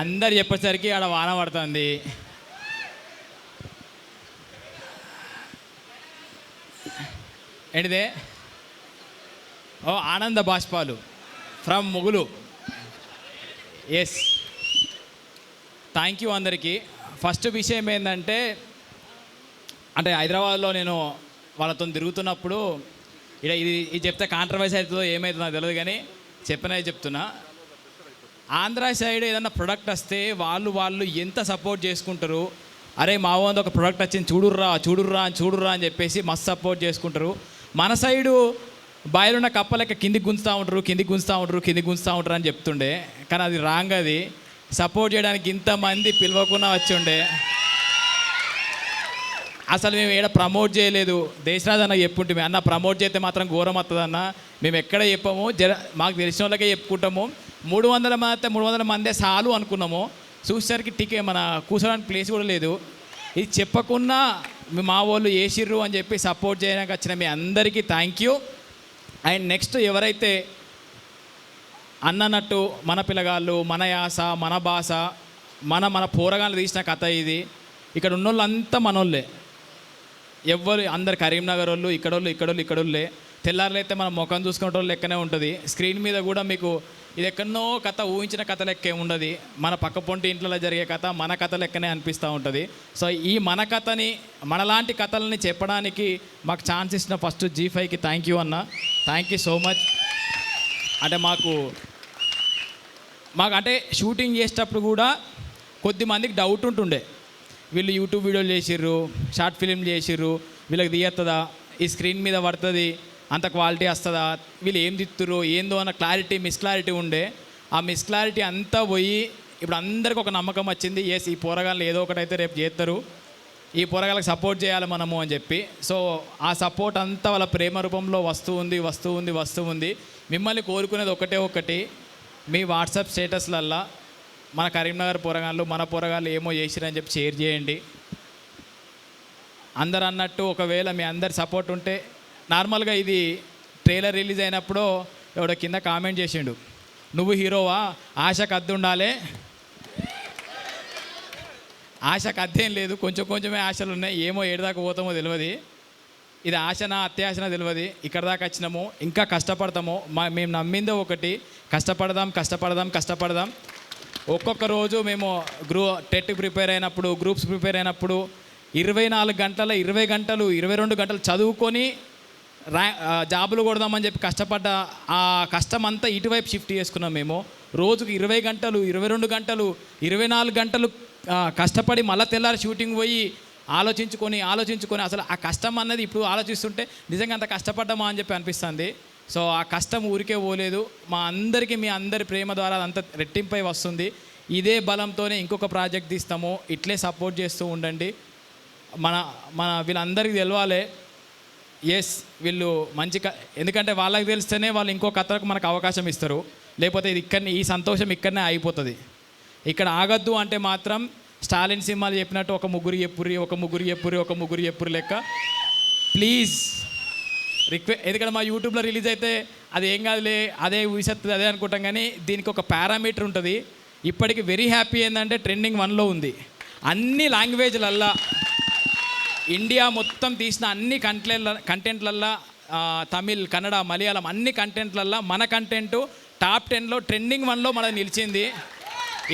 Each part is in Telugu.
అందరు చెప్పేసరికి ఆడ వాన పడుతుంది. ఏంటిదే? ఓ ఆనంద బాష్పాలు ఫ్రమ్ ముగులు. ఎస్ థ్యాంక్ యూ అందరికీ. ఫస్ట్ విషయం ఏంటంటే అంటే హైదరాబాద్లో నేను వాళ్ళతో తిరుగుతున్నప్పుడు ఇక్కడ ఇది ఇది చెప్తే కాంట్రవర్సీ అవుతుందో ఏమవుతుందో తెలియదు కానీ చెప్పినది చెప్తున్నా. ఆంధ్ర సైడ్ ఏదైనా ప్రొడక్ట్ వస్తే వాళ్ళు వాళ్ళు ఎంత సపోర్ట్ చేసుకుంటారు? అరే మా వంద ఒక ప్రొడక్ట్ వచ్చింది చూడుర్రా చూడుర్రా అని చూడుర్రా అని చెప్పేసి మస్తు సపోర్ట్ చేసుకుంటారు. మన సైడు బయలున్న కప్పలెక్క కిందికి గుంజుతూ ఉంటారు కిందికి గుంజుతూ ఉంటారు కిందికి గుంజుతూ ఉంటారు అని చెప్తుండే. కానీ అది రాంగ్ అది. సపోర్ట్ చేయడానికి ఇంతమంది పిలవకుండా వచ్చి ఉండే అసలు మేము ఏడ ప్రమోట్ చేయలేదు. దేశరాజ్ అన్న చెప్పుంటే అన్న ప్రమోట్ చేస్తే మాత్రం ఘోరం వస్తుంది అన్న మేము ఎక్కడ చెప్పము? జర మాకు తెలిసిన వాళ్ళకే చెప్పుకుంటాము. మూడు వందల మంది అయితే మూడు వందల మందే చాలు అనుకున్నాము. చూసేసరికి టికే మన కూర్చోడానికి ప్లేస్ కూడా లేదు. ఇది చెప్పకుండా మీ మా వాళ్ళు వేసిర్రు అని చెప్పి సపోర్ట్ చేయడానికి వచ్చిన మీ అందరికీ థ్యాంక్ యూ అండ్ నెక్స్ట్ ఎవరైతే అన్ననట్టు మన పిల్లగాళ్ళు మన యాస మన భాష మన మన పోరగాళ్ళు తీసిన కథ ఇది. ఇక్కడ ఉన్న వాళ్ళంతా మనోళ్ళే. ఎవ్వరు అందరు కరీంనగర్ వాళ్ళు ఇక్కడోళ్ళు ఇక్కడోళ్ళు ఇక్కడోళ్ళే తెల్లారులైతే మన ముఖం చూసుకునే వాళ్ళు లెక్కనే ఉంటుంది. స్క్రీన్ మీద కూడా మీకు ఇది ఎక్కడో కథ ఊహించిన కథ లెక్కే ఉండదు. మన పక్క పొంటి ఇంట్లో జరిగే కథ మన కథ లెక్కనే అనిపిస్తూ ఉంటుంది. సో ఈ మన కథని మనలాంటి కథలని చెప్పడానికి మాకు ఛాన్స్ ఇచ్చిన ఫస్ట్ జీ ఫైవ్కి థ్యాంక్ యూ అన్న. Thank you so much. అంటే మాకు మాకు అంటే షూటింగ్ చేసేటప్పుడు కూడా కొద్ది మందికి డౌట్ ఉంటుండే. వీళ్ళు యూట్యూబ్ వీడియోలు చేసిర్రు షార్ట్ ఫిలిం చేసిర్రు వీళ్ళకి తీయత్తదా ఈ స్క్రీన్ మీద పడుతుంది అంత క్వాలిటీ వస్తుందా? వీళ్ళు ఏం తిత్తురు ఏందో అన్న క్లారిటీ మిస్ క్లారిటీ ఉండే. ఆ మిస్ క్లారిటీ అంతా పోయి ఇప్పుడు అందరికి ఒక నమ్మకం వచ్చింది ఎస్ ఈ పోరగాళ్ళు ఏదో ఒకటైతే రేపు చేస్తారు ఈ పోరగాళ్ళకి సపోర్ట్ చేయాలి మనము అని చెప్పి. సో ఆ సపోర్ట్ అంతా వాళ్ళ ప్రేమ రూపంలో వస్తూ ఉంది వస్తూ ఉంది వస్తూ ఉంది. మిమ్మల్ని కోరుకునేది ఒకటే ఒకటి మీ వాట్సాప్ స్టేటస్లల్లా మన కరీంనగర్ పోరగాళ్ళు మన పోరగాళ్ళు ఏమో చేసిరని చెప్పి షేర్ చేయండి. అందరు అన్నట్టు ఒకవేళ మీ అందరి సపోర్ట్ ఉంటే నార్మల్గా ఇది ట్రైలర్ రిలీజ్ అయినప్పుడు ఎవడో కింద కామెంట్ చేసిండు. నువ్వు హీరోవా? ఆశకు అద్దు ఉండాలి. ఆశకు అద్దేం లేదు. కొంచెం కొంచెమే ఆశలు ఉన్నాయి. ఏమో ఏడుదాకా పోతామో తెలియదు ఇది ఆశనా అత్యాశనా తెలియదు ఇక్కడ దాకా వచ్చినాము. ఇంకా కష్టపడతాము. మా మేము నమ్మిందో ఒకటి. కష్టపడదాం కష్టపడదాం కష్టపడదాం. ఒక్కొక్క రోజు మేము గ్రూ టెట్ ప్రిపేర్ అయినప్పుడు గ్రూప్స్ ప్రిపేర్ అయినప్పుడు ఇరవై నాలుగు గంటల ఇరవై గంటలు ఇరవై రెండు గంటలు చదువుకొని ర్యా జాబులు కొడదామని చెప్పి కష్టపడ్డ ఆ కష్టం అంతా ఇటువైపు షిఫ్ట్ చేసుకున్నాం మేము. రోజుకు ఇరవై గంటలు ఇరవై రెండు గంటలు ఇరవై నాలుగు గంటలు కష్టపడి మళ్ళీ తెల్లారి షూటింగ్ పోయి ఆలోచించుకొని ఆలోచించుకొని అసలు ఆ కష్టం అన్నది ఇప్పుడు ఆలోచిస్తుంటే నిజంగా అంత కష్టపడ్డామా అని చెప్పి అనిపిస్తుంది. సో ఆ కష్టం ఊరికే పోలేదు. మా అందరికీ మీ అందరి ప్రేమ ద్వారా అదంతా రెట్టింపై వస్తుంది. ఇదే బలంతోనే ఇంకొక ప్రాజెక్ట్ తీస్తాము. ఇట్లే సపోర్ట్ చేస్తూ ఉండండి. మన మన వీళ్ళందరికీ తెలవాలి. ఎస్ వీళ్ళు మంచి క- ఎందుకంటే వాళ్ళకి తెలిస్తేనే వాళ్ళు ఇంకో కథలకు మనకు అవకాశం ఇస్తారు. లేకపోతే ఇది ఇక్కడనే ఈ సంతోషం ఇక్కడనే అయిపోతుంది ఇక్కడ ఆగద్దు అంటే మాత్రం స్టాలిన్ సినిమాలు చెప్పినట్టు ఒక ముగ్గురు ఎప్పురి ఒక ముగ్గురు ఎప్పురి ఒక ముగ్గురు ఎప్పురు లెక్క. ప్లీజ్ రిక్వె ఎందుకంటే మా యూట్యూబ్లో రిలీజ్ అయితే అది ఏం కాదులే అదే ఊసెత్తుంది అదే అనుకుంటాం కానీ దీనికి ఒక పారామీటర్ ఉంటుంది. ఇప్పటికి వెరీ హ్యాపీ ఏంటంటే ట్రెండింగ్ వన్లో ఉంది. అన్ని లాంగ్వేజ్లల్లా ఇండియా మొత్తం తీసిన అన్ని కంటెంట్ల కంటెంట్లల్లో తమిళ్ కన్నడ మలయాళం అన్ని కంటెంట్లల్లో మన కంటెంట్ టాప్ టెన్లో ట్రెండింగ్ వన్లో మన నిలిచింది.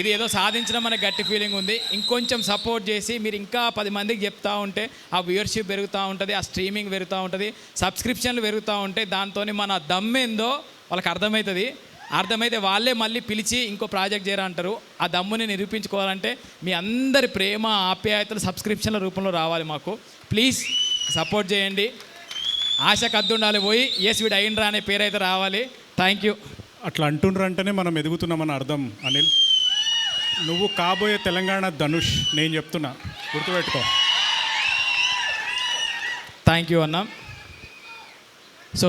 ఇది ఏదో సాధించడం అనే గట్టి ఫీలింగ్ ఉంది. ఇంకొంచెం సపోర్ట్ చేసి మీరు ఇంకా పది మందికి చెప్తూ ఉంటే ఆ వ్యూయర్షిప్ పెరుగుతూ ఉంటుంది ఆ స్ట్రీమింగ్ పెరుగుతూ ఉంటుంది సబ్స్క్రిప్షన్లు పెరుగుతూ ఉంటాయి దాంతో మన దమ్మేందో వాళ్ళకి అర్థమవుతుంది. అర్థమైతే వాళ్ళే మళ్ళీ పిలిచి ఇంకో ప్రాజెక్ట్ చేయరా అంటారు ఆ దమ్ముని నిరూపించుకోవాలంటే మీ అందరి ప్రేమ ఆప్యాయతలు సబ్స్క్రిప్షన్ల రూపంలో రావాలి మాకు. ప్లీజ్ సపోర్ట్ చేయండి. ఆశ కద్దుండాలి పోయి ఎస్ వీడు అయిండ్రా అనే పేరు అయితే రావాలి. థ్యాంక్ యూ అట్లా అంటుండ్రంటేనే మనం ఎదుగుతున్నామని అర్థం అనిల్. నువ్వు కాబోయే తెలంగాణ ధనుష్ నేను చెప్తున్నా. గుర్తుపెట్టుకో. థ్యాంక్ యూ అన్న. సో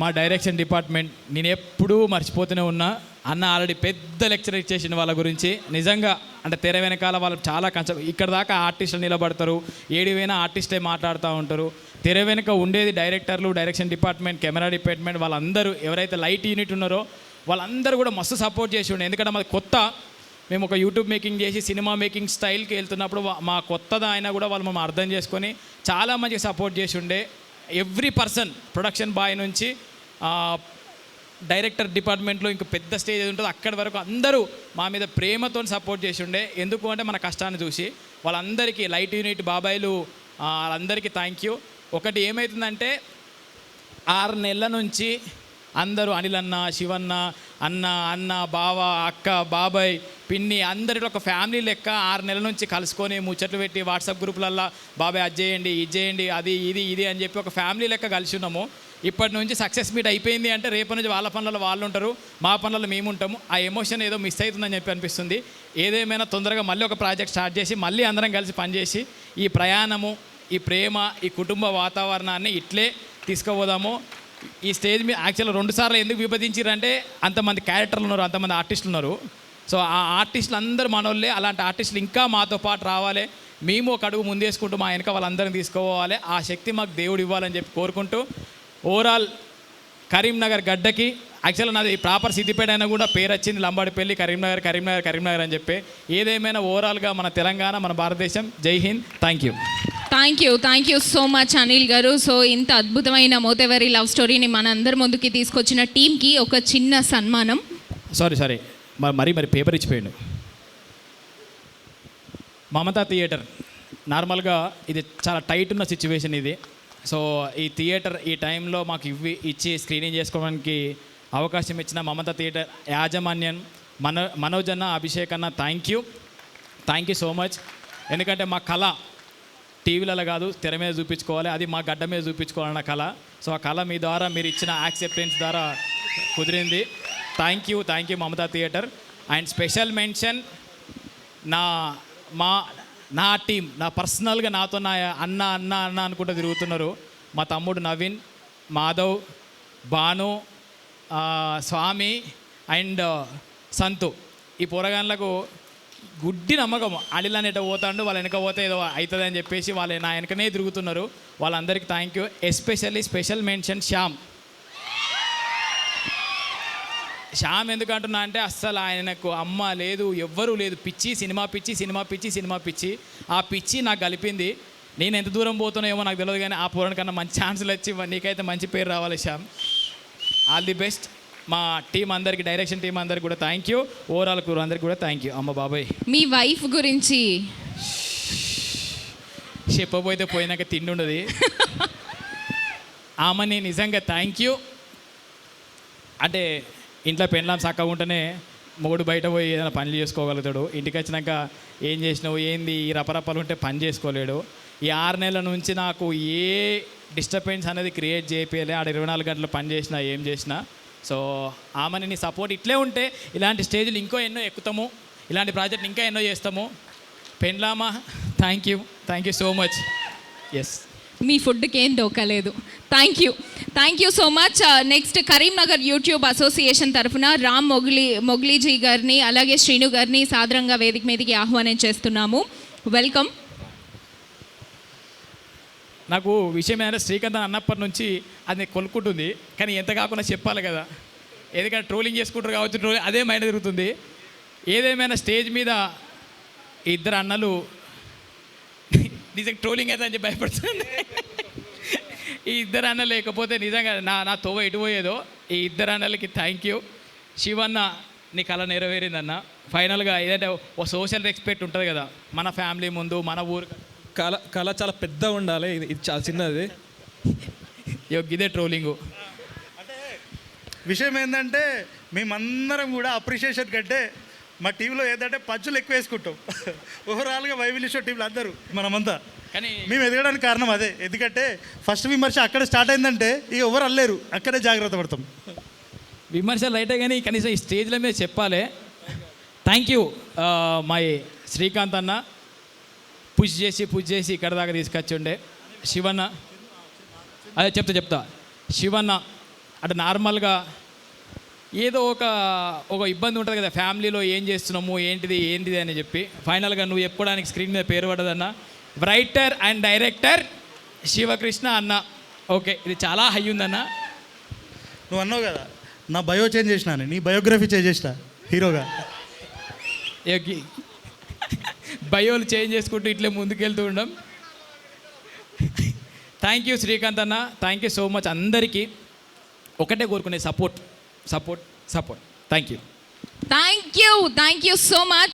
మా డైరెక్షన్ డిపార్ట్మెంట్ నేను ఎప్పుడూ మర్చిపోతూనే ఉన్నా. అన్న ఆల్రెడీ పెద్ద లెక్చర్ ఇచ్చేసిన వాళ్ళ గురించి. నిజంగా అంటే తెర వెనకాల వాళ్ళు చాలా కష్టం ఇక్కడ దాకా ఆర్టిస్టులు నిలబడతారు. ఏడివైనా ఆర్టిస్టే మాట్లాడుతూ ఉంటారు. తెర వెనుక ఉండేది డైరెక్టర్లు డైరెక్షన్ డిపార్ట్మెంట్ కెమెరా డిపార్ట్మెంట్ వాళ్ళందరూ. ఎవరైతే లైట్ యూనిట్ ఉన్నారో వాళ్ళందరూ కూడా మస్తు సపోర్ట్ చేసి ఉండే ఎందుకంటే మాది కొత్త. మేము ఒక యూట్యూబ్ మేకింగ్ చేసి సినిమా మేకింగ్ స్టైల్కి వెళ్తున్నప్పుడు మా కొత్తది అయినా కూడా వాళ్ళు మనం అర్థం చేసుకొని చాలా మంచిగా సపోర్ట్ చేసి ఉండే ఎవ్రీ పర్సన్ ప్రొడక్షన్ బాయ్ నుంచి డైరెక్టర్ డిపార్ట్మెంట్లో ఇంకా పెద్ద స్టేజ్ ఏది ఉంటుందో అక్కడి వరకు అందరూ మా మీద ప్రేమతో సపోర్ట్ చేసి ఉండే. ఎందుకు అంటే మన కష్టాన్ని చూసి. వాళ్ళందరికీ లైట్ యూనిట్ బాబాయిలు వాళ్ళందరికీ థ్యాంక్ యూ ఒకటి ఏమవుతుందంటే ఆరు నెలల నుంచి అందరూ అనిలన్న శివన్న అన్న అన్న బావ అక్క బాబాయ్ పిన్ని అందరిలో ఒక ఫ్యామిలీ లెక్క ఆరు నెలల నుంచి కలుసుకొని ముచ్చట్లు పెట్టి వాట్సాప్ గ్రూపులల్లో బాబాయ్ అది చేయండి ఇది చేయండి అది ఇది ఇది అని చెప్పి ఒక ఫ్యామిలీ లెక్క కలిసి ఉన్నాము. ఇప్పటి నుంచి సక్సెస్ మీట్ అయిపోయింది అంటే రేపు నుంచి వాళ్ళ పనులలో వాళ్ళు ఉంటారు మా పనులలో మేము ఉంటాము. ఆ ఎమోషన్ ఏదో మిస్ అవుతుందని చెప్పి అనిపిస్తుంది. ఏదేమైనా తొందరగా మళ్ళీ ఒక ప్రాజెక్ట్ స్టార్ట్ చేసి మళ్ళీ అందరం కలిసి పనిచేసి ఈ ప్రయాణము ఈ ప్రేమ ఈ కుటుంబ వాతావరణాన్ని ఇట్లే తీసుకుపోదాము. ఈ స్టేజ్ మీద యాక్చువల్గా రెండుసార్లు ఎందుకు విభజించారంటే అంతమంది క్యారెక్టర్లు ఉన్నారు అంతమంది ఆర్టిస్టులు ఉన్నారు. సో ఆ ఆర్టిస్టులు అందరూ మనోళ్ళే అలాంటి ఆర్టిస్టులు ఇంకా మాతో పాటు రావాలి. మేము ఒక అడుగు ముందేసుకుంటూ మా వెనక వాళ్ళందరిని తీసుకోవాలి. ఆ శక్తి మాకు దేవుడు ఇవ్వాలని చెప్పి కోరుకుంటూ ఓవరాల్ కరీంనగర్ గడ్డకి యాక్చువల్గా నాది ప్రాపర్ సిద్దిపేట అయినా కూడా పేరు వచ్చింది లంబాడిపల్లి కరీంనగర్ కరీంనగర్ కరీంనగర్ అని చెప్పి. ఏదేమైనా ఓవరాల్గా మన తెలంగాణ మన భారతదేశం. జై Hind. Thank you thank you thank you so much Anil garu. So ఇంత అద్భుతమైన మోతెవరి లవ్ స్టోరీని మన అందరి ముందుకి తీసుకొచ్చిన టీంకి ఒక చిన్న సన్మానం. సారీ సారీ మరి మరి మరి పేపర్ ఇచ్చిపోయిండు. మమతా థియేటర్ నార్మల్గా ఇది చాలా టైట్ ఉన్న సిచ్యువేషన్ ఇది. సో ఈ థియేటర్ ఈ టైంలో మాకు ఇవి ఇచ్చి స్క్రీనింగ్ చేసుకోవడానికి అవకాశం ఇచ్చిన మమతా థియేటర్ యాజమాన్యం మన మనోజ్ అన్న అభిషేక్ అన్న thank you. Thank you so much. ఎందుకంటే మా కళ టీవీలలో కాదు తెర మీద చూపించుకోవాలి. అది మా గడ్డ మీద చూపించుకోవాలన్న కళ. సో ఆ కళ మీ ద్వారా మీరు ఇచ్చిన యాక్సెప్టెన్స్ ద్వారా కుదిరింది. Thank you thank you Mamata theatre and special mention నా మా నా టీం నా పర్సనల్గా నాతో నా అన్న అన్న అన్న అనుకుంటూ తిరుగుతున్నారు. మా తమ్ముడు నవీన్ మాధవ్ భాను స్వామి అండ్ సంతు. ఈ పోరగాన్లకు గుడ్డి నమ్మకం. అడిలని ఎట పోతాడు వాళ్ళ వెనక పోతే ఏదో అవుతుంది అని చెప్పేసి వాళ్ళు నా వెనకనే తిరుగుతున్నారు. వాళ్ళందరికీ thank you especially special mention Shyam. Shyam ఎందుకు అంటున్నా అంటే అస్సలు ఆయనకు అమ్మ లేదు ఎవ్వరూ లేదు. పిచ్చి సినిమా పిచ్చి సినిమా పిచ్చి సినిమా పిచ్చి. ఆ పిచ్చి నాకు కలిపింది. నేను ఎంత దూరం పోతున్నా ఏమో నాకు తెలియదు కానీ ఆ పూరణ కన్నా మంచి ఛాన్సులు వచ్చి నీకైతే మంచి పేరు రావాలి శ్యామ్. ఆల్ ది బెస్ట్ మా టీం అందరికి డైరెక్షన్ టీం అందరికి కూడా థ్యాంక్ యూ ఓవరాల్ కూర అందరికి కూడా థ్యాంక్ యూ అమ్మ బాబాయ్. మీ వైఫ్ గురించి. చెప్పబోతే పోయినాక తిండి ఉండదు. ఆమెని నిజంగా థ్యాంక్ యూ అంటే ఇంట్లో పెండ్లాం చక్కగా ఉంటేనే మొగుడు బయట పోయి ఏదైనా పనులు చేసుకోగలుగుతాడు. ఇంటికి వచ్చినాక ఏం చేసినావు ఏంది? ఈ రపరపలు ఉంటే పని చేసుకోలేడు. ఈ ఆరు నెలల నుంచి నాకు ఏ డిస్టర్బెన్స్ అనేది క్రియేట్ చేయలే ఆడ ఇరవై నాలుగు గంటలు పని చేసినా ఏం చేసినా. సో ఆమెని నీ సపోర్ట్ ఇట్లే ఉంటే ఇలాంటి స్టేజ్లు ఇంకో ఎన్నో ఎక్కుతాము. ఇలాంటి ప్రాజెక్ట్ ఇంకా ఎన్నో చేస్తాము. పెండ్లామా? Thank you thank you so much yes మీ ఫుడ్కి ఏం దోకలేదు thank you thank you so much next Karimnagar YouTube association తరఫున రామ్ మొగ్లీ మొగ్లీజీ గారిని అలాగే శ్రీను గారిని సాదరంగా వేదిక మీదకి ఆహ్వానం చేస్తున్నాము. వెల్కమ్ నాకు విషయం ఏంటంటే శ్రీకాంత్ అన్నప్పటి నుంచి అది కొనుక్కుంటుంది. కానీ ఎంత కాకుండా చెప్పాలి కదా. ఎందుకంటే ట్రోలింగ్ చేసుకుంటారు కావచ్చు ట్రోలింగ్ అదే మైండ్ జరుగుతుంది ఏదేమైనా స్టేజ్ మీద ఇద్దరు అన్నలు నిజంగా ట్రోలింగ్ అయితే అని చెప్పి భయపడుతుంది. ఈ ఇద్దరు అన్న లేకపోతే నిజంగా నా నా తోవ ఎటు పోయేదో. ఈ ఇద్దరు అన్నలకి థ్యాంక్ యూ శివన్న నీ కళ నెరవేరిందన్న. ఫైనల్గా ఏదంటే ఓ సోషల్ రెస్పెక్ట్ ఉంటుంది కదా. మన ఫ్యామిలీ ముందు మన ఊరు. కళ కళ చాలా పెద్దగా ఉండాలి. ఇది ఇది చాలా చిన్నది. ఇదే ట్రోలింగు విషయం ఏంటంటే మేమందరం కూడా అప్రిషియేషన్ కంటే మా టీంలో ఏంటంటే పంచులు ఎక్కువ వేసుకుంటాం. ఓవరాల్గా వైవిల్య షో టీంలో అందరూ మనమంతా. కానీ మేము ఎదగడానికి కారణం అదే. ఎందుకంటే ఫస్ట్ విమర్శ అక్కడ స్టార్ట్ అయిందంటే ఇక ఎవరు అల్లేరు అక్కడే జాగ్రత్త పడతాం. విమర్శలు రైటే కానీ కనీసం ఈ స్టేజ్ల మీద చెప్పాలి. థ్యాంక్ యూ మై శ్రీకాంత్ అన్న. పుష్ చేసి పుష్ చేసి ఇక్కడ దాకా తీసుకొచ్చిండే. శివన్న. అదే చెప్తా చెప్తా. శివన్న అంటే నార్మల్గా ఏదో ఒక ఒక ఇబ్బంది ఉంటుంది కదా ఫ్యామిలీలో ఏం చేస్తున్నాము ఏంటిది ఏంటిది అని చెప్పి. ఫైనల్గా నువ్వు చెప్పుకోవడానికి స్క్రీన్ మీద పేరు పడదన్న. రైటర్ అండ్ డైరెక్టర్ శివకృష్ణ అన్న. ఓకే ఇది చాలా హై ఉందన్న. నువ్వు అన్నావు కదా నా బయో చేంజ్ చేసిన. నీ బయోగ్రఫీ చేంజ్ చేసిన హీరోగా. బయోలు చేంజ్ చేసుకుంటూ ఇట్లే ముందుకెళ్తూ ఉండం. థ్యాంక్ యూ శ్రీకాంత్ అన్న. థ్యాంక్ యూ సో మచ్ అందరికీ. ఒకటే కోరుకునే support support, support. Thank you. Thank you. Thank you so much.